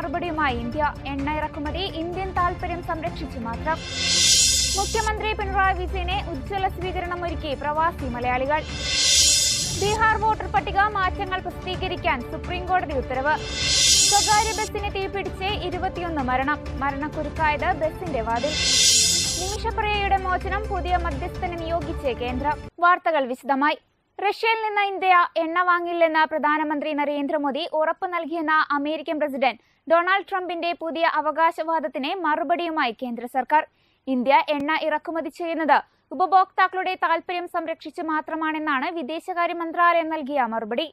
മറുപടിയുമായി ഇന്ത്യ എണ്ണ ഇറക്കുമതി ഇന്ത്യൻ താൽപര്യം സംരക്ഷിച്ചു മാത്രം. മുഖ്യമന്ത്രി പിണറായി വിജയനെ ഉജ്ജ്വല സ്വീകരണം ഒരുക്കി പ്രവാസി മലയാളികൾ. ബീഹാർ വോട്ടർ പട്ടിക മാറ്റങ്ങൾ പ്രസിദ്ധീകരിക്കാൻ സുപ്രീം കോടതി ഉത്തരവ്. സ്വകാര്യ ബസിനെ തീപിടിച്ച് ഇരുപത്തിയൊന്ന് മരണം മരണക്കുരുക്കായത് ബസിന്റെ വാതിൽ. നിമിഷപ്രിയയുടെ മോചനം പുതിയ മധ്യസ്ഥനെ നിയോഗിച്ച് കേന്ദ്രം. വാർത്തകൾ വിശദമായി. റഷ്യയിൽ നിന്ന് ഇന്ത്യ എണ്ണ വാങ്ങില്ലെന്ന് പ്രധാനമന്ത്രി നരേന്ദ്രമോദി ഉറപ്പു നൽകിയെന്ന അമേരിക്കൻ പ്രസിഡന്റ് ഡൊണാൾഡ് ട്രംപിന്റെ പുതിയ അവകാശവാദത്തിന് മറുപടിയുമായി കേന്ദ്ര സർക്കാർ. ഇന്ത്യ എണ്ണ ഇറക്കുമതി ചെയ്യുന്നത് ഉപഭോക്താക്കളുടെ താൽപര്യം സംരക്ഷിച്ച് മാത്രമാണെന്നാണ് വിദേശകാര്യ മന്ത്രാലയം നൽകിയ മറുപടി.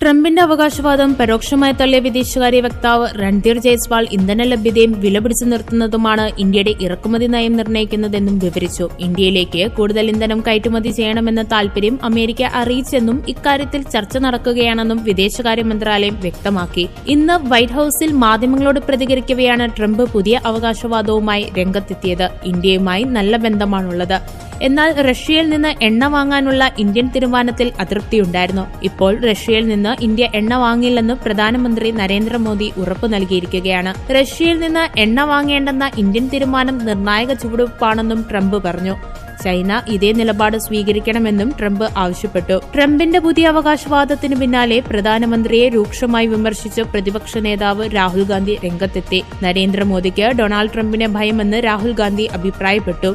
ട്രംപിന്റെ അവകാശവാദം പരോക്ഷമായി തള്ളിയ വിദേശകാര്യ വക്താവ് രൺധീർ ജയ്സ്വാൾ ഇന്ധന ലഭ്യതയും വിലപിടിച്ചു നിർത്തുന്നതുമാണ് ഇന്ത്യയുടെ ഇറക്കുമതി നയം നിർണയിക്കുന്നതെന്നും വിവരിച്ചു. ഇന്ത്യയിലേക്ക് കൂടുതൽ ഇന്ധനം കയറ്റുമതി ചെയ്യണമെന്ന താൽപര്യം അമേരിക്ക അറിയിച്ചെന്നും ഇക്കാര്യത്തിൽ ചർച്ച നടക്കുകയാണെന്നും വിദേശകാര്യ മന്ത്രാലയം വ്യക്തമാക്കി. ഇന്ന് വൈറ്റ് ഹൌസിൽ മാധ്യമങ്ങളോട് പ്രതികരിക്കവെയാണ് ട്രംപ് പുതിയ അവകാശവാദവുമായി രംഗത്തെത്തിയത്. ഇന്ത്യയുമായി നല്ല ബന്ധമാണുള്ളത്. എന്നാൽ റഷ്യയിൽ നിന്ന് എണ്ണ വാങ്ങാനുള്ള ഇന്ത്യൻ തീരുമാനത്തിൽ അതൃപ്തിയുണ്ടായിരുന്നു. ഇപ്പോൾ റഷ്യയിൽ നിന്ന് ഇന്ത്യ എണ്ണ വാങ്ങില്ലെന്ന് പ്രധാനമന്ത്രി നരേന്ദ്രമോദി ഉറപ്പു നൽകിയിരിക്കുകയാണ്. റഷ്യയിൽ നിന്ന് എണ്ണ വാങ്ങേണ്ടെന്ന ഇന്ത്യൻ തീരുമാനം നിർണായക ചുവടുവെപ്പാണെന്നും ട്രംപ് പറഞ്ഞു. ചൈന ഇതേ നിലപാട് സ്വീകരിക്കണമെന്നും ട്രംപ് ആവശ്യപ്പെട്ടു. ട്രംപിന്റെ പുതിയ അവകാശവാദത്തിന് പിന്നാലെ പ്രധാനമന്ത്രിയെ രൂക്ഷമായി വിമർശിച്ച് പ്രതിപക്ഷ നേതാവ് രാഹുൽ ഗാന്ധി രംഗത്തെത്തി. നരേന്ദ്രമോദിക്ക് ഡൊണാൾഡ് ട്രംപിനെ ഭയമെന്ന് രാഹുൽ ഗാന്ധി അഭിപ്രായപ്പെട്ടു.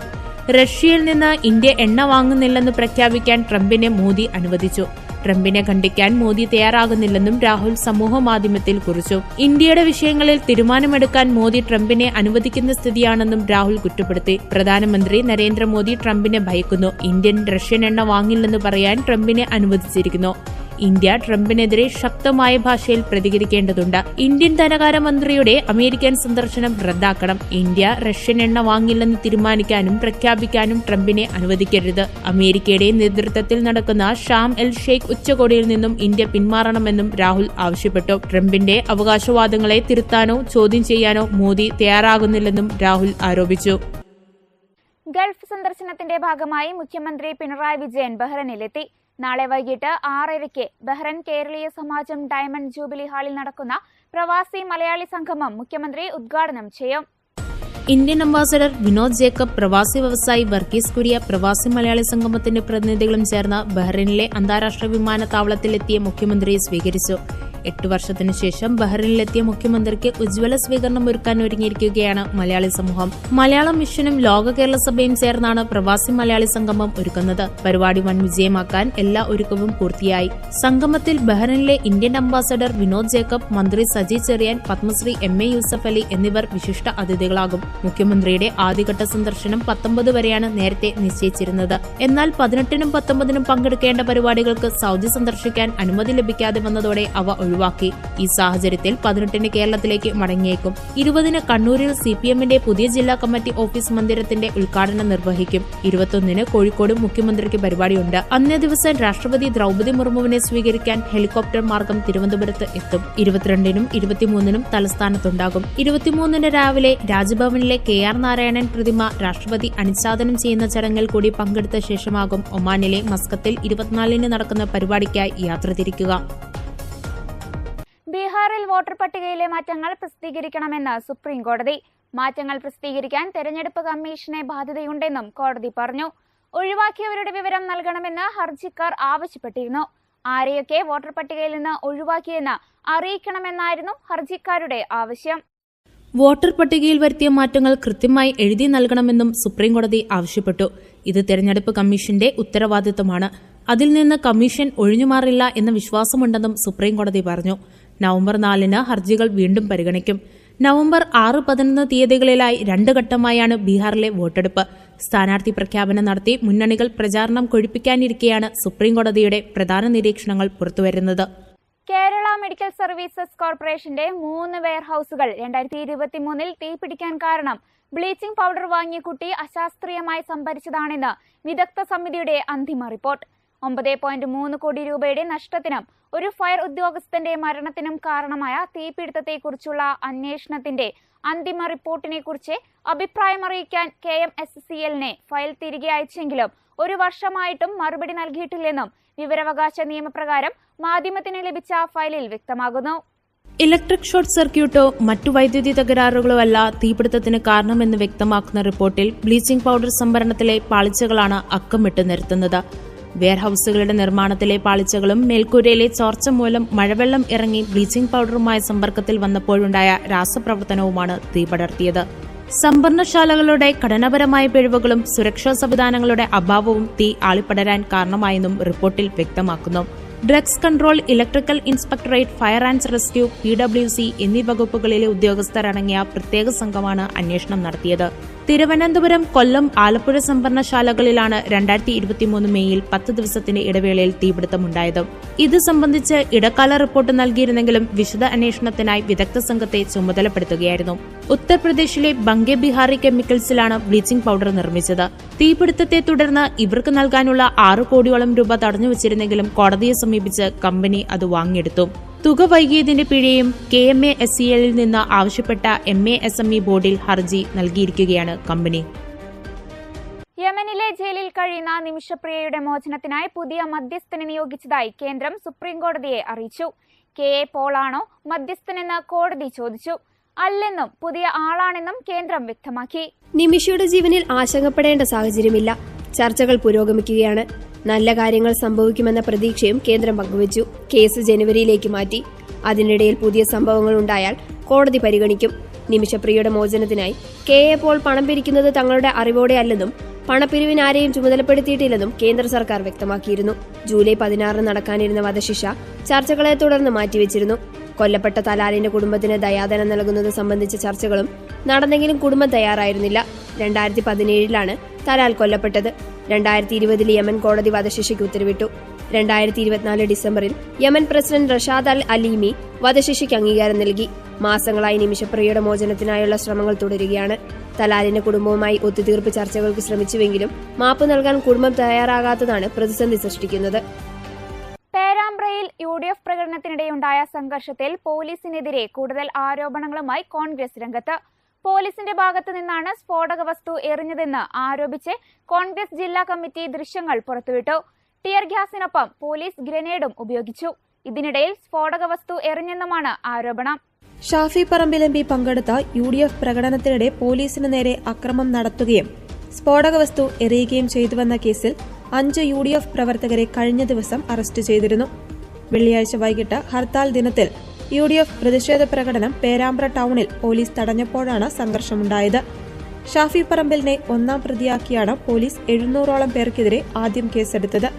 റഷ്യയിൽ നിന്ന് ഇന്ത്യ എണ്ണ വാങ്ങുന്നില്ലെന്ന് പ്രഖ്യാപിക്കാൻ ട്രംപിനെ മോദി അനുവദിച്ചു. ട്രംപിനെ ഖണ്ഡിക്കാൻ മോദി തയ്യാറാകുന്നില്ലെന്നും രാഹുൽ സമൂഹ മാധ്യമത്തിൽ കുറിച്ചു. ഇന്ത്യയുടെ വിഷയങ്ങളിൽ തീരുമാനമെടുക്കാൻ മോദി ട്രംപിനെ അനുവദിക്കുന്ന സ്ഥിതിയാണെന്നും രാഹുൽ കുറ്റപ്പെടുത്തി. പ്രധാനമന്ത്രി നരേന്ദ്രമോദി ട്രംപിനെ ഭയക്കുന്നു. ഇന്ത്യൻ റഷ്യൻ എണ്ണ വാങ്ങില്ലെന്ന് പറയാൻ ട്രംപിനെ അനുവദിച്ചിരിക്കുന്നു. ഇന്ത്യ ട്രംപിനെതിരെ ശക്തമായ ഭാഷയിൽ പ്രതികരിക്കേണ്ടതുണ്ട്. ഇന്ത്യൻ ധനകാര്യമന്ത്രിയുടെ അമേരിക്കൻ സന്ദർശനം റദ്ദാക്കണം. ഇന്ത്യ റഷ്യൻ എണ്ണ വാങ്ങില്ലെന്ന് തീരുമാനിക്കാനും പ്രഖ്യാപിക്കാനും ട്രംപിനെ അനുവദിക്കരുത്. അമേരിക്കയുടെ നേതൃത്വത്തിൽ നടക്കുന്ന ഷാം എൽ ഷെയ്ഖ് ഉച്ചകോടിയിൽ നിന്നും ഇന്ത്യ പിന്മാറണമെന്നും രാഹുൽ ആവശ്യപ്പെട്ടു. ട്രംപിന്റെ അവകാശവാദങ്ങളെ തിരുത്താനോ ചോദ്യം ചെയ്യാനോ മോദി തയ്യാറാകുന്നില്ലെന്നും രാഹുൽ ആരോപിച്ചു. ഗൾഫ് സന്ദർശനത്തിന്റെ ഭാഗമായി മുഖ്യമന്ത്രി പിണറായി വിജയൻ ബഹ്റൈനിലെത്തി. നാളെ വൈകിട്ട് ആറരയ്ക്ക് ബഹ്റൻ കേരളീയ സമാജം ഡയമണ്ട് ജൂബിലി ഹാളിൽ നടക്കുന്ന പ്രവാസി മലയാളി സംഗമം മുഖ്യമന്ത്രി ഉദ്ഘാടനം ചെയ്യും. ഇന്ത്യൻ അംബാസഡർ വിനോദ് ജേക്കബ് പ്രവാസി വ്യവസായി വർഗീസ് കുര്യ പ്രവാസി മലയാളി സംഗമത്തിന്റെ പ്രതിനിധികളും ചേർന്ന് ബഹ്റൈനിലെ അന്താരാഷ്ട്ര വിമാനത്താവളത്തിലെത്തിയ മുഖ്യമന്ത്രിയെ സ്വീകരിച്ചു. എട്ട് വർഷത്തിനു ശേഷം ബഹ്റിനിലെത്തിയ മുഖ്യമന്ത്രിക്ക് ഉജ്ജ്വല സ്വീകരണം ഒരുക്കാൻ ഒരുങ്ങിയിരിക്കുകയാണ് മലയാളി സമൂഹം. മലയാളം മിഷനും ലോക കേരള സഭയും ചേർന്നാണ് പ്രവാസി മലയാളി സംഗമം ഒരുക്കുന്നത്. പരിപാടി വൻ വിജയമാക്കാൻ എല്ലാ ഒരുക്കവും പൂർത്തിയായി. സംഗമത്തിൽ ബഹ്റിനിലെ ഇന്ത്യൻ അംബാസഡർ വിനോദ് ജേക്കബ് മന്ത്രി സജി ചെറിയാൻ പത്മശ്രീ എം എ യൂസഫ് അലി എന്നിവർ വിശിഷ്ട അതിഥികളാകും. മുഖ്യമന്ത്രിയുടെ ആദ്യഘട്ട സന്ദർശനം പത്തൊമ്പത് വരെയാണ് നേരത്തെ നിശ്ചയിച്ചിരുന്നത്. എന്നാൽ പതിനെട്ടിനും പത്തൊമ്പതിനും പങ്കെടുക്കേണ്ട പരിപാടികൾക്ക് സൗദി സന്ദർശിക്കാൻ അനുമതി ലഭിക്കാതെ വന്നതോടെ അവ ഒഴിവാക്കി. ഈ സാഹചര്യത്തിൽ പതിനെട്ടിന് കേരളത്തിലേക്ക് മടങ്ങിയേക്കും. ഇരുപതിന് കണ്ണൂരിൽ സിപിഎമ്മിന്റെ പുതിയ ജില്ലാ കമ്മിറ്റി ഓഫീസ് മന്ദിരത്തിന്റെ ഉദ്ഘാടനം നിർവഹിക്കും. ഇരുപത്തൊന്നിന് കോഴിക്കോട് മുഖ്യമന്ത്രിക്ക് പരിപാടിയുണ്ട്. അന്നേ ദിവസം രാഷ്ട്രപതി ദ്രൗപദി മുർമുവിനെ സ്വീകരിക്കാൻ ഹെലികോപ്റ്റർ മാർഗം തിരുവനന്തപുരത്ത് എത്തും. ഇരുപത്തിരണ്ടിനും ഇരുപത്തിമൂന്നിനും തലസ്ഥാനത്തുണ്ടാകും. ഇരുപത്തിമൂന്നിന് രാവിലെ രാജ്ഭവനിലെ കെ ആർ നാരായണൻ പ്രതിമ രാഷ്ട്രപതി അനുച്ഛാദനം ചെയ്യുന്ന ചടങ്ങിൽ കൂടി പങ്കെടുത്ത ശേഷമാകും ഒമാനിലെ മസ്കത്തിൽ ഇരുപത്തിനാലിന് നടക്കുന്ന പരിപാടിക്കായി യാത്ര തിരിക്കുക. ബീഹാറിൽ വോട്ടർ പട്ടികയിലെ മാറ്റങ്ങൾ പ്രസിദ്ധീകരിക്കണമെന്ന് സുപ്രീം കോടതി. മാറ്റങ്ങൾ പ്രസിദ്ധീകരിക്കാൻ തെരഞ്ഞെടുപ്പ് കമ്മീഷനെ ബാധ്യതയുണ്ടെന്നും കോടതി പറഞ്ഞു. ഒഴിവാക്കിയവരുടെ വിവരം നൽകണമെന്ന് ഹർജിക്കാർ ആവശ്യപ്പെട്ടിരുന്നു. ആരെയൊക്കെ വോട്ടർ പട്ടികയിൽ നിന്ന് ഒഴിവാക്കിയെന്ന് അറിയിക്കണമെന്നായിരുന്നു ഹർജിക്കാരുടെ ആവശ്യം. വോട്ടർ പട്ടികയിൽ വരുത്തിയ മാറ്റങ്ങൾ കൃത്യമായി എഴുതി നൽകണമെന്നും സുപ്രീംകോടതി ആവശ്യപ്പെട്ടു. ഇത് തെരഞ്ഞെടുപ്പ് കമ്മീഷന്റെ ഉത്തരവാദിത്തമാണ്. അതിൽ നിന്ന് കമ്മീഷൻ ഒഴിഞ്ഞുമാറില്ല എന്ന വിശ്വാസമുണ്ടെന്നും സുപ്രീംകോടതി പറഞ്ഞു. നവംബർ നാലിന് ഹർജികൾ വീണ്ടും പരിഗണിക്കും. നവംബർ ആറ് പതിനൊന്ന് തീയതികളിലായി രണ്ട് ഘട്ടമായാണ് ബീഹാറിലെ വോട്ടെടുപ്പ്. സ്ഥാനാർത്ഥി പ്രഖ്യാപനം നടത്തി മുന്നണികൾ പ്രചാരണം കൊഴിപ്പിക്കാനിരിക്കെയാണ് സുപ്രീംകോടതിയുടെ പ്രധാന നിരീക്ഷണങ്ങൾ പുറത്തുവരുന്നത്. കേരള മെഡിക്കൽ സർവീസസ് കോർപ്പറേഷന്റെ മൂന്ന് വെയർഹൌസുകൾ രണ്ടായിരത്തി ഇരുപത്തിമൂന്നിൽ തീപിടിക്കാൻ കാരണം. ബ്ലീച്ചിംഗ് പൗഡർ വാങ്ങിയ കുട്ടി അശാസ്ത്രീയമായി സംഭരിച്ചതാണെന്ന് വിദഗ്ധ സമിതിയുടെ അന്തിമ റിപ്പോർട്ട്. ഒമ്പത് പോയിന്റ് മൂന്ന് കോടി രൂപയുടെ നഷ്ടത്തിനും ഒരു ഫയർ ഉദ്യോഗസ്ഥന്റെ മരണത്തിനും കാരണമായ തീപിടുത്തത്തെക്കുറിച്ചുള്ള അന്വേഷണത്തിന്റെ അന്തിമ റിപ്പോർട്ടിനെ കുറിച്ച് അഭിപ്രായമറിയിക്കാൻ കെ എം എസ് സി എല്ലിനെ ഫയൽ തിരികെ അയച്ചെങ്കിലും ഒരു വർഷമായിട്ടും മറുപടി നൽകിയിട്ടില്ലെന്നും വിവരാവകാശ നിയമപ്രകാരം മാധ്യമത്തിന് ലഭിച്ച ഫയലിൽ വ്യക്തമാകുന്നു. ഇലക്ട്രിക് ഷോർട്ട് സർക്യൂട്ടോ മറ്റു വൈദ്യുതി തകരാറുകളോ അല്ല തീപിടുത്തത്തിന് കാരണമെന്ന് വ്യക്തമാക്കുന്ന റിപ്പോർട്ടിൽ ബ്ലീച്ചിംഗ് പൗഡർ സംഭരണത്തിലെ പാളിച്ചകളാണ് അക്കമിട്ട് നിരത്തുന്നത്. വെയർഹൌസുകളുടെ നിർമ്മാണത്തിലെ പാളിച്ചകളും മേൽക്കൂരയിലെ ചോർച്ച മൂലം മഴവെള്ളം ഇറങ്ങി ബ്ലീച്ചിംഗ് പൗഡറുമായി സമ്പർക്കത്തിൽ വന്നപ്പോഴുണ്ടായ രാസപ്രവർത്തനവുമാണ് തീ പടർത്തിയത് സംഭരണശാലകളുടെ ഘടനാപരമായ പിഴവുകളും സുരക്ഷാ സംവിധാനങ്ങളുടെ അഭാവവും തീ ആളിപ്പടരാൻ കാരണമായെന്നും റിപ്പോർട്ടിൽ വ്യക്തമാക്കുന്നു. Drugs control electrical inspectorate fire and rescue P W C എന്നീ വകുപ്പുകളിലെ ഉദ്യോഗസ്ഥരടങ്ങിയ പ്രത്യേക സംഘമാണ് അന്വേഷണം നടത്തിയത്. തിരുവനന്തപുരം കൊല്ലം ആലപ്പുഴ സംഭരണശാലകളിലാണ് രണ്ടായിരത്തി ഇരുപത്തിമൂന്ന് മെയ്യിൽ പത്ത് ദിവസത്തിന്റെ ഇടവേളയിൽ തീപിടുത്തമുണ്ടായത്. ഇത് സംബന്ധിച്ച് ഇടക്കാല റിപ്പോർട്ട് നൽകിയിരുന്നെങ്കിലും വിശദ അന്വേഷണത്തിനായി വിദഗ്ധ സംഘത്തെ ചുമതലപ്പെടുത്തുകയായിരുന്നു. ഉത്തർപ്രദേശിലെ ബംഗെ ബിഹാറി കെമിക്കൽസിലാണ് ബ്ലീച്ചിംഗ് പൌഡർ നിർമ്മിച്ചത്. തീപിടുത്തത്തെ തുടർന്ന് ഇവർക്ക് നൽകാനുള്ള ആറ് കോടിയോളം രൂപ തടഞ്ഞുവച്ചിരുന്നെങ്കിലും കോടതിയെ സമീപിച്ച് കമ്പനി അത് വാങ്ങിയെടുത്തു. തുക വൈകിയതിന്റെ പിഴയും K M A S C എല്ലിൽ നിന്ന് ആവശ്യപ്പെട്ട M A S M E ബോർഡിൽ ഹർജി നൽകിയിരിക്കുകയാണ് കമ്പനി. യമനിലെ ജയിലിൽ കഴിയുന്ന നിമിഷപ്രിയയുടെ മോചനത്തിനായി പുതിയ മധ്യസ്ഥനെ നിയോഗിച്ചതായി കേന്ദ്രം സുപ്രീംകോടതിയെ അറിയിച്ചു. കെ എ പോളാണോ മധ്യസ്ഥനെന്ന് കോടതി ചോദിച്ചു. അല്ലെന്നും പുതിയ ആളാണെന്നും കേന്ദ്രം വ്യക്തമാക്കി. നിമിഷയുടെ ജീവനിൽ ആശങ്കപ്പെടേണ്ട സാഹചര്യമില്ല. ചർച്ചകൾ പുരോഗമിക്കുകയാണ്. നല്ല കാര്യങ്ങൾ സംഭവിക്കുമെന്ന പ്രതീക്ഷയും കേന്ദ്രം പങ്കുവച്ചു. കേസ് ജനുവരിയിലേക്ക് മാറ്റി. അതിനിടയിൽ പുതിയ സംഭവങ്ങൾ ഉണ്ടായാൽ കോടതി പരിഗണിക്കും. നിമിഷപ്രിയയുടെ മോചനത്തിനായി കെ എ പോൾ പണം പിരിക്കുന്നത് തങ്ങളുടെ അറിവോടെയല്ലെന്നും പണപ്പിരിവിന് ആരെയും ചുമതലപ്പെടുത്തിയിട്ടില്ലെന്നും കേന്ദ്ര സർക്കാർ വ്യക്തമാക്കിയിരുന്നു. ജൂലൈ പതിനാറിന് നടക്കാനിരുന്ന വധശിക്ഷ ചർച്ചകളെ തുടർന്ന് മാറ്റിവെച്ചിരുന്നു. കൊല്ലപ്പെട്ട തലാലിന്റെ കുടുംബത്തിന് ദയാധനം നൽകുന്നത് സംബന്ധിച്ച ചർച്ചകളും നടന്നെങ്കിലും കുടുംബം തയ്യാറായിരുന്നില്ല. രണ്ടായിരത്തി പതിനേഴിലാണ് തലാൽ കൊല്ലപ്പെട്ടത്. രണ്ടായിരത്തി ഇരുപതിൽ യമൻ കോടതി വധശിക്ഷയ്ക്ക് ഉത്തരവിട്ടു. രണ്ടായിരത്തി ഇരുപത്തിനാല് ഡിസംബറിൽ Yemen president Rashad al Alimi വധശിക്ഷയ്ക്ക് അംഗീകാരം നൽകി. മാസങ്ങളായി നിമിഷപ്രിയയുടെ മോചനത്തിനായുള്ള ശ്രമങ്ങൾ തുടരുകയാണ്. തലാലിന്റെ കുടുംബവുമായി ഒത്തുതീർപ്പ് ചർച്ചകൾക്ക് ശ്രമിച്ചുവെങ്കിലും മാപ്പ് നൽകാൻ കുടുംബം തയ്യാറാകാത്തതാണ് പ്രതിസന്ധി സൃഷ്ടിക്കുന്നത്. പ്രകടനത്തിനിടെയുണ്ടായ സംഘർഷത്തിൽ പോലീസിനെതിരെ കൂടുതൽ ആരോപണങ്ങളുമായി കോൺഗ്രസ് രംഗത്ത്. പോലീസിന്റെ ഭാഗത്തു നിന്നാണ് സ്ഫോടക വസ്തു എറിഞ്ഞതെന്ന് ആരോപിച്ച് കോൺഗ്രസ് ജില്ലാ കമ്മിറ്റി ദൃശ്യങ്ങൾ പുറത്തുവിട്ടു. ടിയർ ഗ്യാസിനൊപ്പം പോലീസ് ഗ്രനേഡും ഉപയോഗിച്ചു. ഇതിനിടയിൽ സ്ഫോടക വസ്തു എറിഞ്ഞെന്നുമാണ് ആരോപണം. ഷാഫി പറമ്പിൽ എം പി പങ്കെടുത്ത യു ഡി എഫ് പ്രകടനത്തിനിടെ പോലീസിന് നേരെ അക്രമം നടത്തുകയും സ്ഫോടക വസ്തു എറിയുകയും ചെയ്തുവെന്ന കേസിൽ അഞ്ച് യു ഡി എഫ് പ്രവർത്തകരെ കഴിഞ്ഞ ദിവസം അറസ്റ്റ് ചെയ്തിരുന്നു. വെള്ളിയാഴ്ച വൈകിട്ട് ഹർത്താൽ ദിനത്തിൽ യു ഡി എഫ് പ്രതിഷേധ പ്രകടനം പേരാമ്പ്ര ടൗണിൽ പോലീസ് തടഞ്ഞപ്പോഴാണ് സംഘർഷമുണ്ടായത്. ഷാഫി പറമ്പിലിനെ ഒന്നാം പ്രതിയാക്കിയാണ് പോലീസ് എഴുന്നൂറോളം പേർക്കെതിരെ ആദ്യം കേസെടുത്തത്.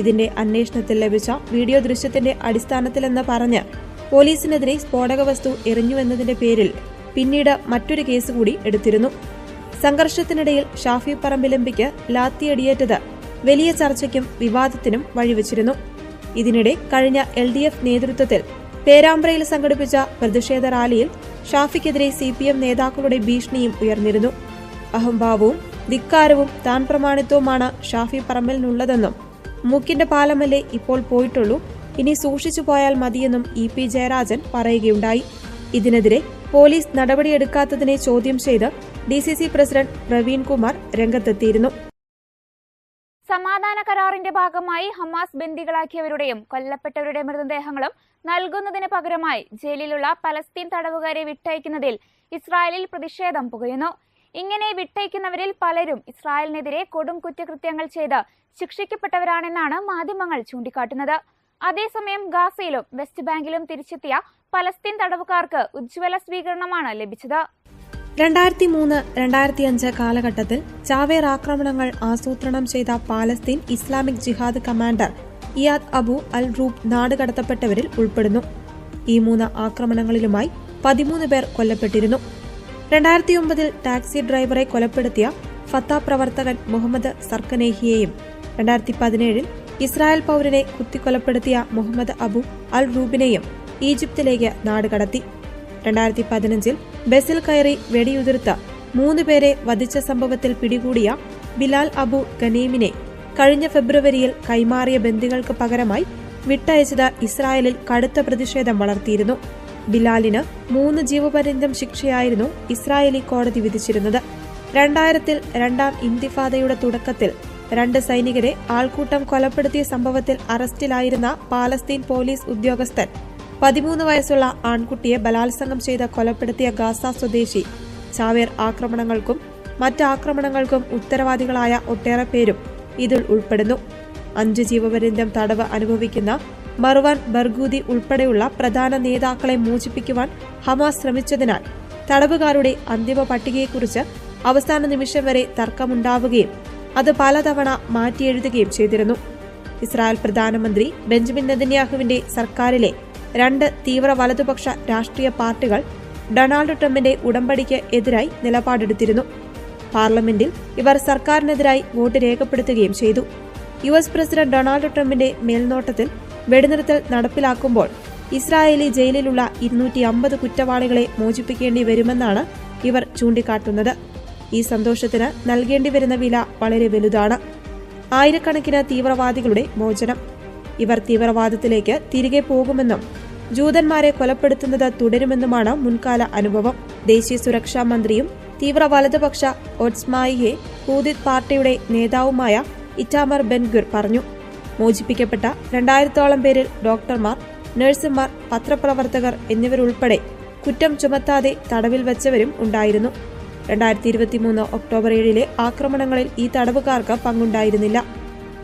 ഇതിന്റെ അന്വേഷണത്തിൽ ലഭിച്ച വീഡിയോ ദൃശ്യത്തിന്റെ അടിസ്ഥാനത്തിലെന്ന് പറഞ്ഞ് പോലീസിനെതിരെ സ്ഫോടക വസ്തു എറിഞ്ഞുവെന്നതിന്റെ പേരിൽ പിന്നീട് മറ്റൊരു കേസ് കൂടി എടുത്തിരുന്നു. സംഘർഷത്തിനിടയിൽ ഷാഫി പറമ്പിലെമ്പിക്ക് ലാത്തിയടിയേറ്റത് വലിയ ചർച്ചയ്ക്കും വിവാദത്തിനും വഴിവെച്ചിരുന്നു. ഇതിനിടെ കഴിഞ്ഞ എൽ ഡി എഫ് നേതൃത്വത്തിൽ പേരാമ്പ്രയിൽ സംഘടിപ്പിച്ച പ്രതിഷേധ റാലിയിൽ ഷാഫിക്കെതിരെ സി പി എം നേതാക്കളുടെ ഭീഷണിയും ഉയർന്നിരുന്നു. അഹംഭാവവും ധിക്കാരവും താൻ പ്രമാണിത്വവുമാണ് ഷാഫി പറമ്പലിനുള്ളതെന്നും മൂക്കിന്റെ പാലമല്ലേ ഇപ്പോൾ പോയിട്ടുള്ളൂ ഇനി സൂക്ഷിച്ചു പോയാൽ മതിയെന്നും ഇ പി ജയരാജൻ പറയുകയുണ്ടായി. ഇതിനെതിരെ പോലീസ് നടപടിയെടുക്കാത്തതിനെ ചോദ്യം ചെയ്ത് D C C president Praveenkumar രംഗത്തെത്തിയിരുന്നു. കരാറിന്റെ ഭാഗമായി ഹമാസ് ബന്ദികളാക്കിയവരുടെയും കൊല്ലപ്പെട്ടവരുടെ മൃതദേഹങ്ങളും നൽകുന്നതിന് പകരമായി ജയിലിലുള്ള പലസ്തീൻ തടവുകാരെ വിട്ടയക്കുന്നതിൽ ഇസ്രായേലിൽ പ്രതിഷേധം പുകയുന്നു. ഇങ്ങനെ വിട്ടയക്കുന്നവരിൽ പലരും ഇസ്രായേലിനെതിരെ കൊടും കുറ്റകൃത്യങ്ങൾ ചെയ്ത് ശിക്ഷിക്കപ്പെട്ടവരാണെന്നാണ് മാധ്യമങ്ങൾ ചൂണ്ടിക്കാട്ടുന്നത്. അതേസമയം ഗാസയിലും വെസ്റ്റ് ബാങ്കിലും തിരിച്ചെത്തിയ പലസ്തീൻ തടവുകാർക്ക് ഉജ്ജ്വല സ്വീകരണമാണ് ലഭിച്ചത്. രണ്ടായിരത്തി മൂന്ന് രണ്ടായിരത്തി അഞ്ച് കാലഘട്ടത്തിൽ ചാവേർ ആക്രമണങ്ങൾ ആസൂത്രണം ചെയ്ത Palestine Islamic Jihad commander Iyad Abu al Rub നാടുകടത്തപ്പെട്ടവരിൽ ഉൾപ്പെടുന്നു. ഈ മൂന്ന് ആക്രമണങ്ങളിലുമായി പതിമൂന്ന് പേർ കൊല്ലപ്പെട്ടിരുന്നു. രണ്ടായിരത്തി ഒമ്പതിൽ ടാക്സി ഡ്രൈവറെ കൊലപ്പെടുത്തിയ ഫത്ത പ്രവർത്തകൻ മുഹമ്മദ് സർക്കനേഹിയെയും രണ്ടായിരത്തി പതിനേഴിൽ ഇസ്രായേൽ പൗരനെ കുത്തിക്കൊലപ്പെടുത്തിയ മുഹമ്മദ് അബു അൽ റൂബിനെയും ഈജിപ്തിലേക്ക് നാടുകടത്തി. രണ്ടായിരത്തി പതിനഞ്ചിൽ ബസിൽ കയറി വെടിയുതിർത്ത മൂന്നുപേരെ വധിച്ച സംഭവത്തിൽ പിടികൂടിയ ബിലാൽ അബു ഖനീമിനെ കഴിഞ്ഞ ഫെബ്രുവരിയിൽ കൈമാറിയ ബന്ദികൾക്ക് പകരമായി വിട്ടയച്ചത് ഇസ്രായേലിൽ കടുത്ത പ്രതിഷേധം വളർത്തിയിരുന്നു. ബിലാലിന് മൂന്ന് ജീവപര്യന്തം ശിക്ഷയായിരുന്നു ഇസ്രായേലി കോടതി വിധിച്ചിരുന്നത്. രണ്ടായിരത്തിൽ രണ്ടാം ഇന്തിഫാദയുടെ തുടക്കത്തിൽ രണ്ട് സൈനികരെ ആൾക്കൂട്ടം കൊലപ്പെടുത്തിയ സംഭവത്തിൽ അറസ്റ്റിലായിരുന്ന പാലസ്തീൻ പോലീസ് ഉദ്യോഗസ്ഥൻ പതിമൂന്ന് വയസ്സുള്ള ആൺകുട്ടിയെ ബലാത്സംഗം ചെയ്ത് കൊലപ്പെടുത്തിയ ഗാസ സ്വദേശി. ചാവേർ ആക്രമണങ്ങൾക്കും മറ്റ് ആക്രമണങ്ങൾക്കും ഉത്തരവാദികളായ ഒട്ടേറെ പേരും ഇതിൽ ഉൾപ്പെടുന്നു. അഞ്ച് ജീവപര്യന്തം തടവ് അനുഭവിക്കുന്ന മർവാൻ ബർഗൂദി ഉൾപ്പെടെയുള്ള പ്രധാന നേതാക്കളെ മോചിപ്പിക്കുവാൻ ഹമാസ് ശ്രമിച്ചതിനാൽ തടവുകാരുടെ അന്തിമ പട്ടികയെക്കുറിച്ച് അവസാന നിമിഷം വരെ തർക്കമുണ്ടാവുകയും അത് പലതവണ മാറ്റിയെഴുതുകയും ചെയ്തിരുന്നു. ഇസ്രായേൽ പ്രധാനമന്ത്രി ബെഞ്ചമിൻ നെതന്യാഹുവിന്റെ സർക്കാരിലെ രണ്ട് തീവ്ര വലതുപക്ഷ രാഷ്ട്രീയ പാർട്ടികൾ ഡൊണാൾഡ് ട്രംപിന്റെ ഉടമ്പടിക്ക് എതിരായി നിലപാടെടുത്തിരുന്നു. പാർലമെന്റിൽ ഇവർ സർക്കാരിനെതിരായി വോട്ട് രേഖപ്പെടുത്തുകയും ചെയ്തു. യു എസ് പ്രസിഡന്റ് ഡൊണാൾഡ് ട്രംപിന്റെ മേൽനോട്ടത്തിൽ വെടിനിർത്തൽ നടപ്പിലാക്കുമ്പോൾ ഇസ്രായേലി ജയിലിലുള്ള ഇരുന്നൂറ്റി അമ്പത് കുറ്റവാളികളെ മോചിപ്പിക്കേണ്ടി വരുമെന്നാണ് ഇവർ ചൂണ്ടിക്കാട്ടുന്നത്. ഈ സന്തോഷത്തിന് നൽകേണ്ടി വരുന്ന വില വളരെ വലുതാണ്. ആയിരക്കണക്കിന് തീവ്രവാദികളുടെ മോചനം. ഇവർ തീവ്രവാദത്തിലേക്ക് തിരികെ പോകുമെന്നും ജൂതന്മാരെ കൊലപ്പെടുത്തുന്നത് തുടരുമെന്നുമാണ് മുൻകാല അനുഭവം. ദേശീയ സുരക്ഷാ മന്ത്രിയും തീവ്ര വലതുപക്ഷ ഒട്സ്മായിയെ ഹൂദിത് പാർട്ടിയുടെ നേതാവുമായ ഇറ്റാമർ ബെൻഗുർ പറഞ്ഞു. മോചിപ്പിക്കപ്പെട്ട രണ്ടായിരത്തോളം പേരിൽ ഡോക്ടർമാർ നഴ്സുമാർ പത്രപ്രവർത്തകർ എന്നിവരുൾപ്പെടെ കുറ്റം ചുമത്താതെ തടവിൽ വച്ചവരും ഉണ്ടായിരുന്നു. രണ്ടായിരത്തി ഇരുപത്തിമൂന്ന് ഒക്ടോബർ ഏഴിലെ ആക്രമണങ്ങളിൽ ഈ തടവുകാർക്ക് പങ്കുണ്ടായിരുന്നില്ല.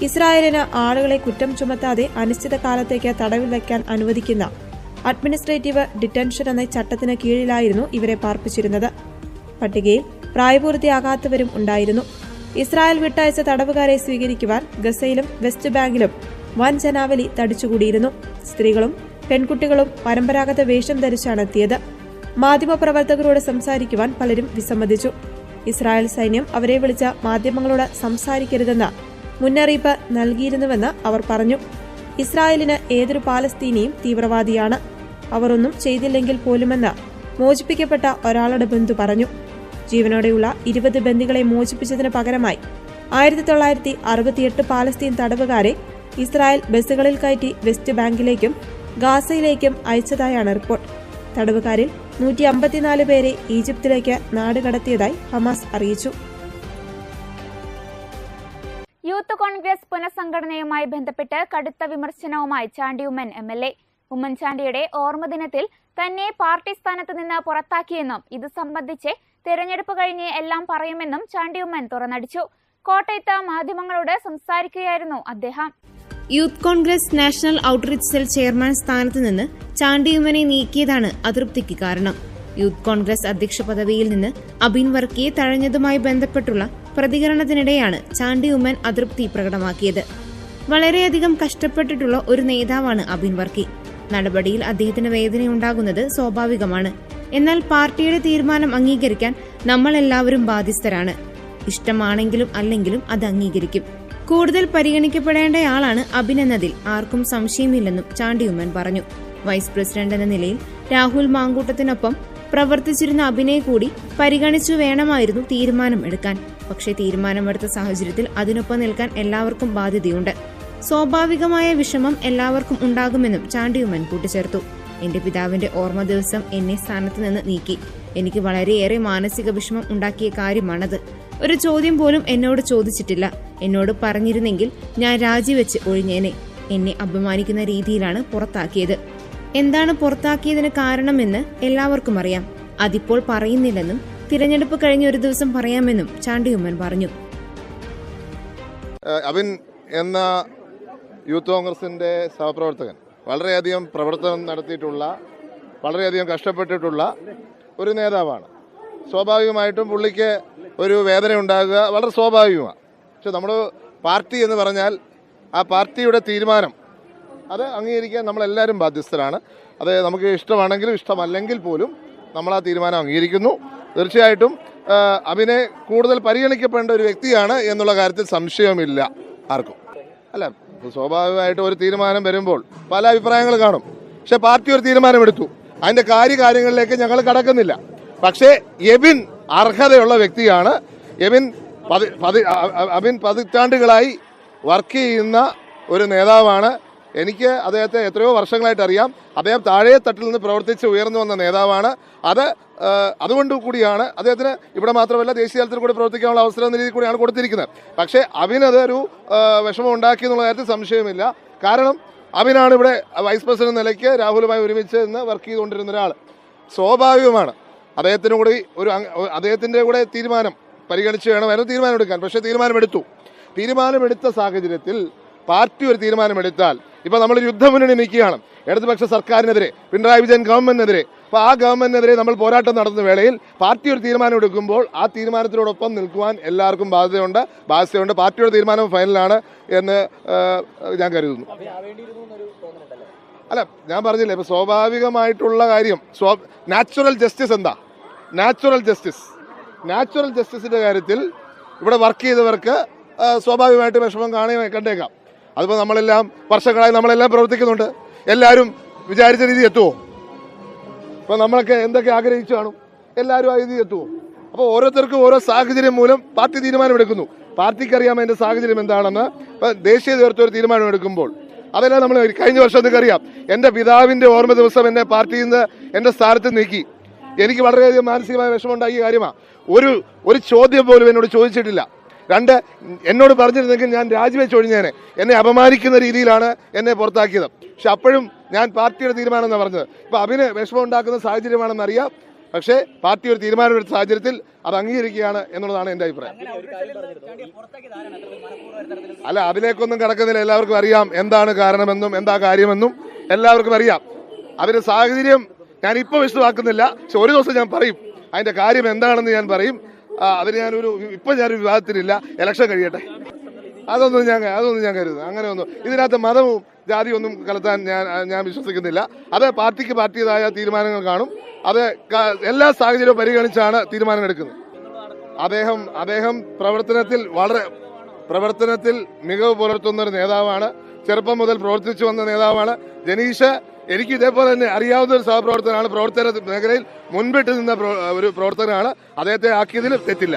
ഇസ്രായേലിന് ആളുകളെ കുറ്റം ചുമത്താതെ അനിശ്ചിതകാലത്തേക്ക് തടവിൽ വയ്ക്കാൻ അനുവദിക്കുന്ന അഡ്മിനിസ്ട്രേറ്റീവ് ഡിറ്റൻഷൻ എന്ന ചട്ടത്തിന് കീഴിലായിരുന്നു ഇവരെ പാർപ്പിച്ചിരുന്നത്. പട്ടികയിൽ പ്രായപൂർത്തിയാകാത്തവരും ഉണ്ടായിരുന്നു. ഇസ്രായേൽ വിട്ടയച്ച തടവുകാരെ സ്വീകരിക്കുവാൻ ഗസയിലും വെസ്റ്റ് ബാങ്കിലും വൻ ജനാവലി തടിച്ചുകൂടിയിരുന്നു. സ്ത്രീകളും പെൺകുട്ടികളും പരമ്പരാഗത വേഷം ധരിച്ചാണ് എത്തിയത്. മാധ്യമപ്രവർത്തകരോട് സംസാരിക്കുവാൻ പലരും വിസമ്മതിച്ചു. ഇസ്രായേൽ സൈന്യം അവരെ വിളിച്ച മാധ്യമങ്ങളോട് സംസാരിക്കരുതെന്ന് മുന്നറിയിപ്പ് നൽകിയിരുന്നുവെന്ന് അവർ പറഞ്ഞു. ഇസ്രായേലിന് ഏതൊരു പാലസ്തീനിയും തീവ്രവാദിയാണ്. അവർ ഒന്നും ചെയ്തില്ലെങ്കിൽ പോലുമെന്ന് മോചിപ്പിക്കപ്പെട്ട ഒരാളുടെ ബന്ധു പറഞ്ഞു. ജീവനോടെയുള്ള ഇരുപത് ബന്ദികളെ മോചിപ്പിച്ചതിന് പകരമായി ആയിരത്തി തൊള്ളായിരത്തി അറുപത്തിയെട്ട് പാലസ്തീൻ തടവുകാരെ ഇസ്രായേൽ ബസ്സുകളിൽ കയറ്റി വെസ്റ്റ് ബാങ്കിലേക്കും ഗാസയിലേക്കും അയച്ചതായാണ് റിപ്പോർട്ട്. തടവുകാരിൽ നൂറ്റി അമ്പത്തിനാല് പേരെ ഈജിപ്തിലേക്ക് നാടുകടത്തിയതായി ഹമാസ് അറിയിച്ചു. യൂത്ത് കോൺഗ്രസ് പുനഃസംഘടനയുമായി ബന്ധപ്പെട്ട് കടുത്ത വിമർശനവുമായി Chandy Oommen M L A. ഉമ്മൻചാണ്ടിയുടെ ഓർമ്മദിനത്തിൽ തന്നെ പാർട്ടി സ്ഥാനത്ത് നിന്ന് പുറത്താക്കിയെന്നും ഇത് സംബന്ധിച്ച് തെരഞ്ഞെടുപ്പ് കഴിഞ്ഞ് എല്ലാം പറയുമെന്നും ചാണ്ടി ഉമ്മൻ തുറന്നടിച്ചു. കോട്ടയത്ത് മാധ്യമങ്ങളോട് സംസാരിക്കുകയായിരുന്നു അദ്ദേഹം. Youth congress national outreach cell chairman സ്ഥാനത്ത് നിന്ന് ചാണ്ടിയുമ്മനെ നീക്കിയതാണ് അതൃപ്തിക്ക് കാരണം. യൂത്ത് കോൺഗ്രസ് അധ്യക്ഷ പദവിയിൽ നിന്ന് അബിൻ വർക്കിയെ തഴഞ്ഞതുമായി ബന്ധപ്പെട്ടുള്ള പ്രതികരണത്തിനിടെയാണ് ചാണ്ടി ഉമ്മൻ അതൃപ്തി പ്രകടമാക്കിയത്. വളരെയധികം കഷ്ടപ്പെട്ടിട്ടുള്ള ഒരു നേതാവാണ് അബിൻ വർക്കി. നടപടിയിൽ അദ്ദേഹത്തിന് വേദനയുണ്ടാകുന്നത് സ്വാഭാവികമാണ്. എന്നാൽ പാർട്ടിയുടെ തീരുമാനം അംഗീകരിക്കാൻ നമ്മളെല്ലാവരും ബാധ്യസ്ഥരാണ്. ഇഷ്ടമാണെങ്കിലും അല്ലെങ്കിലും അത് അംഗീകരിക്കും. കൂടുതൽ പരിഗണിക്കപ്പെടേണ്ടയാളാണ് അബിൻ എന്നതിൽ ആർക്കും സംശയമില്ലെന്നും ചാണ്ടി ഉമ്മൻ പറഞ്ഞു. വൈസ് പ്രസിഡന്റ് എന്ന നിലയിൽ രാഹുൽ മാങ്കൂട്ടത്തിനൊപ്പം പ്രവർത്തിച്ചിരുന്ന അബിനെ കൂടി പരിഗണിച്ചു വേണമായിരുന്നു തീരുമാനം എടുക്കാൻ പക്ഷേ തീരുമാനമെടുത്ത സാഹചര്യത്തിൽ അതിനൊപ്പം നിൽക്കാൻ എല്ലാവർക്കും ബാധ്യതയുണ്ട്. സ്വാഭാവികമായ വിഷമം എല്ലാവർക്കും ഉണ്ടാകുമെന്നും ചാണ്ടിയുമൻ കൂട്ടിച്ചേർത്തു. എന്റെ പിതാവിന്റെ ഓർമ്മ ദിവസം എന്നെ സ്ഥാനത്ത് നിന്ന് നീക്കി. എനിക്ക് വളരെയേറെ മാനസിക വിഷമം ഉണ്ടാക്കിയ കാര്യമാണത്. ഒരു ചോദ്യം പോലും എന്നോട് ചോദിച്ചിട്ടില്ല. എന്നോട് പറഞ്ഞിരുന്നെങ്കിൽ ഞാൻ രാജിവെച്ച് ഒഴിഞ്ഞേനെ. എന്നെ അപമാനിക്കുന്ന രീതിയിലാണ് പുറത്താക്കിയത്. എന്താണ് പുറത്താക്കിയതിന് കാരണമെന്ന് എല്ലാവർക്കും അറിയാം. അതിപ്പോൾ പറയുന്നില്ലെന്നും തിരഞ്ഞെടുപ്പ് കഴിഞ്ഞ ഒരു ദിവസം പറയാമെന്നും ചാണ്ടിയുമ്മൻ പറഞ്ഞു. അബിൻ എന്ന യൂത്ത് കോൺഗ്രസിന്റെ സഹപ്രവർത്തകൻ വളരെയധികം പ്രവർത്തനം നടത്തിയിട്ടുള്ള വളരെയധികം കഷ്ടപ്പെട്ടിട്ടുള്ള ഒരു നേതാവാണ്. സ്വാഭാവികമായിട്ടും പുള്ളിക്ക് ഒരു വേദന ഉണ്ടാകുക വളരെ സ്വാഭാവികമാണ്. പക്ഷെ നമ്മൾ പാർട്ടി എന്ന് പറഞ്ഞാൽ ആ പാർട്ടിയുടെ തീരുമാനം അത് അംഗീകരിക്കാൻ നമ്മളെല്ലാവരും ബാധ്യസ്ഥരാണ്. അത് നമുക്ക് ഇഷ്ടമാണെങ്കിലും ഇഷ്ടമല്ലെങ്കിൽ പോലും നമ്മൾ ആ തീരുമാനം അംഗീകരിക്കുന്നു. തീർച്ചയായിട്ടും ആ, അഭിനെ കൂടുതൽ പരിഗണിക്കപ്പെടേണ്ട ഒരു വ്യക്തിയാണ് എന്നുള്ള കാര്യത്തിൽ സംശയമില്ല ആർക്കും. അല്ല സ്വാഭാവികമായിട്ടും ഒരു തീരുമാനം വരുമ്പോൾ പല അഭിപ്രായങ്ങൾ കാണും. പക്ഷെ പാർട്ടി ഒരു തീരുമാനമെടുത്തു. അതിന്റെ കാര്യകാര്യങ്ങളിലേക്ക് ഞങ്ങൾ കടക്കുന്നില്ല. പക്ഷേ എബിൻ അർഹതയുള്ള വ്യക്തിയാണ്. എബിൻ അബിൻ പതിറ്റാണ്ടുകളായി വർക്ക് ചെയ്യുന്ന ഒരു നേതാവാണ്. എനിക്ക് അദ്ദേഹത്തെ എത്രയോ വർഷങ്ങളായിട്ട് അറിയാം. അദ്ദേഹം താഴെ തട്ടിൽ നിന്ന് പ്രവർത്തിച്ച് ഉയർന്നു വന്ന നേതാവാണ്. അത് അതുകൊണ്ട് കൂടിയാണ് അദ്ദേഹത്തിന് ഇവിടെ മാത്രമല്ല ദേശീയ തലത്തിൽ കൂടി പ്രവർത്തിക്കാനുള്ള അവസരം എന്ന രീതിയിൽ കൂടിയാണ് കൊടുത്തിരിക്കുന്നത്. പക്ഷേ അവിനത് ഒരു വിഷമം ഉണ്ടാക്കി എന്നുള്ള കാര്യത്തിൽ സംശയമില്ല. കാരണം അവിനാണ് ഇവിടെ വൈസ് പ്രസിഡന്റ് നിലയ്ക്ക് രാഹുലുമായി ഒരുമിച്ച് നിന്ന് വർക്ക് ചെയ്തുകൊണ്ടിരുന്ന ഒരാൾ. സ്വാഭാവികമാണ്. അദ്ദേഹത്തിന് കൂടി ഒരു അദ്ദേഹത്തിന്റെ കൂടെ തീരുമാനം പരിഗണിച്ച് വേണമായിരുന്നു തീരുമാനമെടുക്കാൻ. പക്ഷേ തീരുമാനമെടുത്തു. തീരുമാനമെടുത്ത സാഹചര്യത്തിൽ പാർട്ടി ഒരു തീരുമാനമെടുത്താൽ ഇപ്പൊ നമ്മൾ യുദ്ധമുന്നണി നിൽക്കുകയാണ് ഇടതുപക്ഷ സർക്കാരിനെതിരെ പിണറായി വിജയൻ ഗവൺമെന്റിനെതിരെ. അപ്പൊ ആ ഗവൺമെന്റിനെതിരെ നമ്മൾ പോരാട്ടം നടത്തുന്ന വേളയിൽ പാർട്ടി ഒരു തീരുമാനം എടുക്കുമ്പോൾ ആ തീരുമാനത്തിനോടൊപ്പം നിൽക്കുവാൻ എല്ലാവർക്കും ബാധ്യതയുണ്ട്. ബാധ്യതയുണ്ട്. പാർട്ടിയുടെ തീരുമാനം ഫൈനലാണ് എന്ന് ഞാൻ കരുതുന്നു. അല്ല ഞാൻ പറഞ്ഞില്ലേ ഇപ്പൊ സ്വാഭാവികമായിട്ടുള്ള കാര്യം നാച്ചുറൽ ജസ്റ്റിസ് എന്താ? Natural justice. നാച്ചുറൽ ജസ്റ്റിസിന്റെ കാര്യത്തിൽ ഇവിടെ വർക്ക് ചെയ്തവർക്ക് സ്വാഭാവികമായിട്ട് വിഷമം കാണുക കണ്ടേക്കാം. അതിപ്പോൾ നമ്മളെല്ലാം വർഷങ്ങളായി നമ്മളെല്ലാം പ്രവർത്തിക്കുന്നുണ്ട്. എല്ലാവരും വിചാരിച്ച രീതി എത്തുമോ അപ്പോൾ നമ്മളൊക്കെ എന്തൊക്കെ ആഗ്രഹിച്ചു കാണും? എല്ലാവരും ആ രീതി എത്തുമോ അപ്പോൾ ഓരോരുത്തർക്കും ഓരോ സാഹചര്യം മൂലം പാർട്ടി തീരുമാനമെടുക്കുന്നു. പാർട്ടിക്ക് അറിയാം അതിന്റെ സാഹചര്യം എന്താണെന്ന്. ഇപ്പം ദേശീയ തീർത്ത ഒരു തീരുമാനമെടുക്കുമ്പോൾ അതെല്ലാം നമ്മൾ കഴിഞ്ഞ വർഷം നിങ്ങൾക്ക് അറിയാം. എന്റെ പിതാവിന്റെ ഓർമ്മ ദിവസം എന്നെ പാർട്ടിയിൽ നിന്ന് എന്റെ സ്ഥാനത്ത് നീക്കി. എനിക്ക് വളരെയധികം മാനസികമായ വിഷമമുണ്ടാക്കിയ കാര്യമാണ് ഒരു ഒരു ചോദ്യം പോലും എന്നോട് ചോദിച്ചിട്ടില്ല. രണ്ട് എന്നോട് പറഞ്ഞിരുന്നെങ്കിൽ ഞാൻ രാജിവെച്ച് ഒഴിഞ്ഞേനെ. എന്നെ അപമാനിക്കുന്ന രീതിയിലാണ് എന്നെ പുറത്താക്കിയത്. പക്ഷെ അപ്പോഴും ഞാൻ പാർട്ടിയുടെ തീരുമാനം പറഞ്ഞത്. ഇപ്പൊ അഭിന് വിഷമം ഉണ്ടാക്കുന്ന സാഹചര്യമാണെന്ന് അറിയാം പക്ഷേ പാർട്ടി ഒരു തീരുമാനമെടുത്ത സാഹചര്യത്തിൽ അത് അംഗീകരിക്കുകയാണ് എന്നുള്ളതാണ് എന്റെ അഭിപ്രായം. അല്ല അതിലേക്കൊന്നും കിടക്കുന്നില്ല. എല്ലാവർക്കും അറിയാം എന്താണ് കാരണമെന്നും എന്താ കാര്യമെന്നും. എല്ലാവർക്കും അറിയാം. അതിന്റെ സാഹചര്യം ഞാൻ ഇപ്പൊ വിശദമാക്കുന്നില്ല. പക്ഷെ ഒരു ദിവസം ഞാൻ പറയും. അതിന്റെ കാര്യം എന്താണെന്ന് ഞാൻ പറയും. അതിന് ഞാനൊരു ഇപ്പൊ ഞാനൊരു വിവാദത്തിലില്ല ഇലക്ഷൻ കഴിയട്ടെ. അതൊന്നും ഞാൻ അതൊന്നും ഞാൻ കരുതുന്നു അങ്ങനെ ഒന്നും. ഇതിനകത്ത് മതവും ജാതിയും ഒന്നും കലർത്താൻ ഞാൻ ഞാൻ വിശ്വസിക്കുന്നില്ല. അത് പാർട്ടിക്ക് പാർട്ടിയതായ തീരുമാനങ്ങൾ കാണും. അത് എല്ലാ സാഹചര്യവും പരിഗണിച്ചാണ് തീരുമാനം എടുക്കുന്നത് അദ്ദേഹം അദ്ദേഹം പ്രവർത്തനത്തിൽ വളരെ പ്രവർത്തനത്തിൽ മികവ് പുലർത്തുന്ന ഒരു നേതാവാണ്. ചെറുപ്പം മുതൽ പ്രവർത്തിച്ചു വന്ന നേതാവാണ്. ജനീഷ് എനിക്ക് ഇതേപോലെ തന്നെ അറിയാവുന്ന ഒരു സഹപ്രവർത്തകനാണ്. പ്രവർത്തന മേഖലയിൽ മുൻപിട്ട് നിന്ന ഒരു പ്രവർത്തകനാണ്. അദ്ദേഹത്തെ ആക്കിയതിൽ തെറ്റില്ല.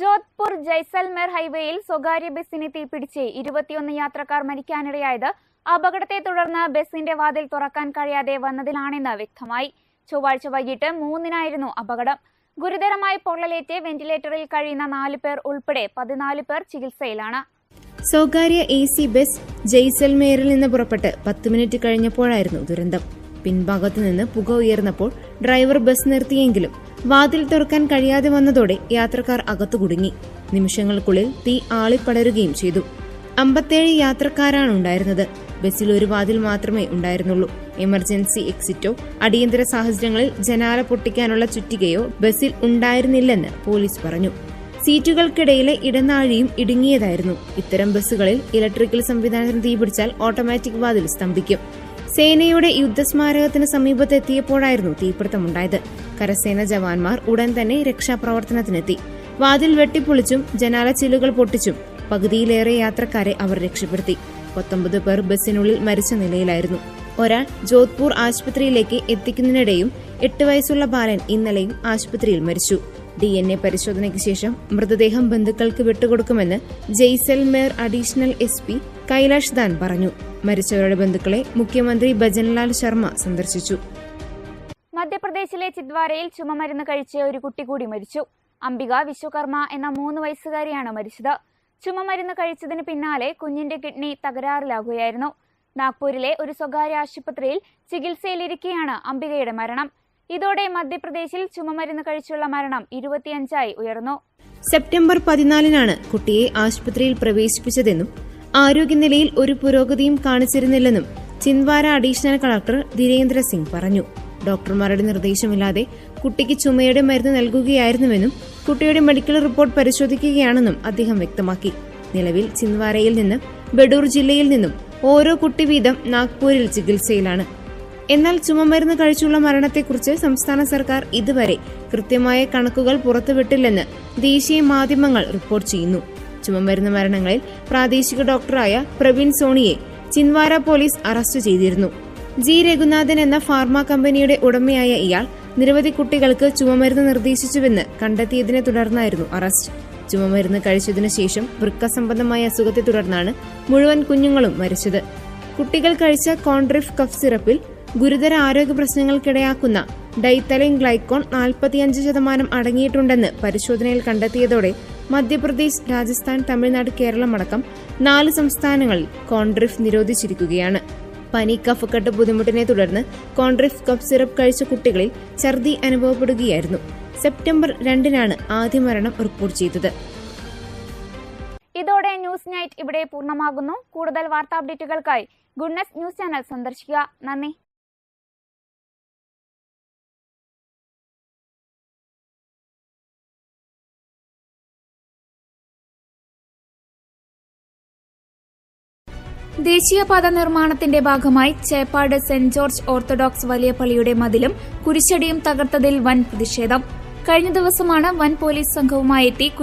ജോധ്പൂർ ജയ്സൽമേർ ഹൈവേയിൽ സ്വകാര്യ ബസ്സിനെ തീപിടിച്ച് ഇരുപത്തിയൊന്ന് യാത്രക്കാർ മരിക്കാനിടയായത്. അപകടത്തെ തുടർന്ന് ബസ്സിന്റെ വാതിൽ തുറക്കാൻ കഴിയാതെ വന്നതിലാണെന്ന് വ്യക്തമായി. ചൊവ്വാഴ്ച വൈകിട്ട് മൂന്നിനായിരുന്നു അപകടം. ഗുരുതരമായി പൊള്ളലേറ്റ് വെന്റിലേറ്ററിൽ കഴിയുന്ന നാല് പേർ ഉൾപ്പെടെ പതിനാല് പേർ ചികിത്സയിലാണ്. സ്വകാര്യ എ സി ബസ് ജയ്സൽമേറിൽ നിന്ന് പുറപ്പെട്ട് പത്ത് മിനിറ്റ് കഴിഞ്ഞപ്പോഴായിരുന്നു ദുരന്തം. പിൻഭാഗത്തു നിന്ന് പുക ഉയർന്നപ്പോൾ ഡ്രൈവർ ബസ് നിർത്തിയെങ്കിലും വാതിൽ തുറക്കാൻ കഴിയാതെ വന്നതോടെ യാത്രക്കാർ അകത്തു കുടുങ്ങി നിമിഷങ്ങൾക്കുള്ളിൽ തീ ആളിപ്പടരുകയും ചെയ്തു. അമ്പത്തേഴ് യാത്രക്കാരാണ് ഉണ്ടായിരുന്നത്. ബസ്സിൽ ഒരു വാതിൽ മാത്രമേ ഉണ്ടായിരുന്നുള്ളൂ. എമർജൻസി എക്സിറ്റോ അടിയന്തര സാഹചര്യങ്ങളിൽ ജനാല പൊട്ടിക്കാനുള്ള ചുറ്റികയോ ബസ്സിൽ ഉണ്ടായിരുന്നില്ലെന്ന് പോലീസ് പറഞ്ഞു. സീറ്റുകൾക്കിടയിലെ ഇടനാഴിയും ഇടുങ്ങിയതായിരുന്നു. ഇത്തരം ബസ്സുകളിൽ ഇലക്ട്രിക്കൽ സംവിധാനത്തിന് തീപിടിച്ചാൽ ഓട്ടോമാറ്റിക് വാതിൽ സ്തംഭിക്കും. സേനയുടെ യുദ്ധസ്മാരകത്തിന് സമീപത്തെത്തിയപ്പോഴായിരുന്നു തീപിടുത്തമുണ്ടായത്. കരസേന ജവാന്മാർ ഉടൻ തന്നെ രക്ഷാപ്രവർത്തനത്തിനെത്തി. വാതിൽ വെട്ടിപ്പൊളിച്ചും ജനാല ചില്ലുകൾ പൊട്ടിച്ചും പകുതിയിലേറെ യാത്രക്കാരെ അവർ രക്ഷപ്പെടുത്തി. പത്തൊമ്പത് പേർ ബസ്സിനുള്ളിൽ മരിച്ച നിലയിലായിരുന്നു. ഒരാൾ ജോധ്പൂർ ആശുപത്രിയിലേക്ക് എത്തിക്കുന്നതിനിടെയും എട്ട് വയസ്സുള്ള ബാലൻ ഇന്നലെയും ആശുപത്രിയിൽ മരിച്ചു. ഡി എൻ എ പരിശോധനയ്ക്ക് ശേഷം മൃതദേഹം ബന്ധുക്കൾക്ക് വിട്ടുകൊടുക്കുമെന്ന് Jaisalmer additional S P Kailash Dan പറഞ്ഞു. മരിച്ചവരുടെ ബന്ധുക്കളെ മുഖ്യമന്ത്രി ഭജൻലാൽ ശർമ്മ സന്ദർശിച്ചു. മധ്യപ്രദേശിലെ ചിദ്വാരയിൽ ചുമമരുന്ന് കഴിച്ച ഒരു കുട്ടി കൂടി മരിച്ചു. അംബിക വിശ്വകർമ്മ എന്ന മൂന്ന് വയസ്സുകാരിയാണ് മരിച്ചത്. ചുമമരുന്ന് കഴിച്ചതിന് പിന്നാലെ കുഞ്ഞിന്റെ കിഡ്നി തകരാറിലാകുകയായിരുന്നു. നാഗ്പൂരിലെ ഒരു സ്വകാര്യ ആശുപത്രിയിൽ ചികിത്സയിലിരിക്കെയാണ് അംബികയുടെ മരണം. ഇതോടെ മധ്യപ്രദേശിൽ ചുമമരുന്ന് കഴിച്ചുള്ള മരണം ഇരുപത്തിയഞ്ചായി ഉയർന്നു. സെപ്റ്റംബർ പതിനാലിനാണ് കുട്ടിയെ ആശുപത്രിയിൽ പ്രവേശിപ്പിച്ചതെന്നും ആരോഗ്യനിലയിൽ ഒരു പുരോഗതിയും കാണിച്ചിരുന്നില്ലെന്നും ചിന്ദ്വാര അഡീഷണൽ കളക്ടർ ധീരേന്ദ്ര സിംഗ് പറഞ്ഞു. ഡോക്ടർമാരുടെ നിർദ്ദേശമില്ലാതെ കുട്ടിക്ക് ചുമയുടെ മരുന്ന് നൽകുകയായിരുന്നുവെന്നും കുട്ടിയുടെ മെഡിക്കൽ റിപ്പോർട്ട് പരിശോധിക്കുകയാണെന്നും അദ്ദേഹം വ്യക്തമാക്കി. നിലവിൽ ചിന്ദ്വാരയിൽ നിന്ന് ബഡൂർ ജില്ലയിൽ നിന്നും ഓരോ കുട്ടി വീതം നാഗ്പൂരിൽ ചികിത്സയിലാണ്. എന്നാൽ ചുമമരുന്ന് കഴിച്ചുള്ള മരണത്തെക്കുറിച്ച് സംസ്ഥാന സർക്കാർ ഇതുവരെ കൃത്യമായ കണക്കുകൾ പുറത്തുവിട്ടില്ലെന്ന് ദേശീയ മാധ്യമങ്ങൾ റിപ്പോർട്ട് ചെയ്യുന്നു. ചുമമരുന്ന് മരണങ്ങളിൽ പ്രാദേശിക ഡോക്ടറായ പ്രവീൺ സോണിയെ ചിൻവാര പോലീസ് അറസ്റ്റ് ചെയ്തിരുന്നു. ജി. രഘുനാഥൻ എന്ന ഫാർമ കമ്പനിയുടെ ഉടമയായ ഇയാൾ നിരവധി കുട്ടികൾക്ക് ചുമമരുന്ന് നിർദ്ദേശിച്ചുവെന്ന് കണ്ടെത്തിയതിനെ തുടർന്നായിരുന്നു അറസ്റ്റ്. ചുമമരുന്ന് കഴിച്ചതിനു ശേഷം വൃക്ക സംബന്ധമായ അസുഖത്തെ തുടർന്നാണ് മുഴുവൻ കുഞ്ഞുങ്ങളും മരിച്ചത്. കുട്ടികൾ കഴിച്ച കോൺട്രിഫ് കഫ് സിറപ്പിൽ ഗുരുതര ആരോഗ്യ പ്രശ്നങ്ങൾക്കിടയാക്കുന്ന ഡൈത്തലിൻ ഗ്ലൈക്കോൺ നാൽപ്പത്തിയഞ്ച് ശതമാനം അടങ്ങിയിട്ടുണ്ടെന്ന് പരിശോധനയിൽ കണ്ടെത്തിയതോടെ മധ്യപ്രദേശ് രാജസ്ഥാൻ തമിഴ്നാട് കേരളം അടക്കം നാല് സംസ്ഥാനങ്ങളിൽ കോൺട്രിഫ് നിരോധിച്ചിരിക്കുകയാണ്. പനി കഫക്കെട്ട് ബുദ്ധിമുട്ടിനെ തുടർന്ന് കോൺട്രിഫ് കപ്പ് സിറപ്പ് കഴിച്ച കുട്ടികളിൽ ഛർദി അനുഭവപ്പെടുകയായിരുന്നു. സെപ്റ്റംബർ രണ്ടിനാണ് ആദ്യ മരണം റിപ്പോർട്ട് ചെയ്തത്. ഇതോടെ ന്യൂസ് നൈറ്റ് ഇവിടെ പൂർണമാകുന്നു. കൂടുതൽ വാർത്താ അപ്ഡേറ്റുകൾക്കായി ഗുഡ്നസ് ന്യൂസ് ചാനൽ സന്ദർശിക്കുക. നന്ദി. ദേശീയപാത നിർമ്മാണത്തിന്റെ ഭാഗമായി ചേപ്പാട് സെന്റ് ജോർജ് ഓർത്തഡോക്സ് വലിയ പള്ളിയുടെ മതിലും കുരിശടിയും തകർത്തതിൽ വൻ പ്രതിഷേധം. കഴിഞ്ഞ ദിവസമാണ് വൻ പോലീസ് സംഘവുമായി എത്തി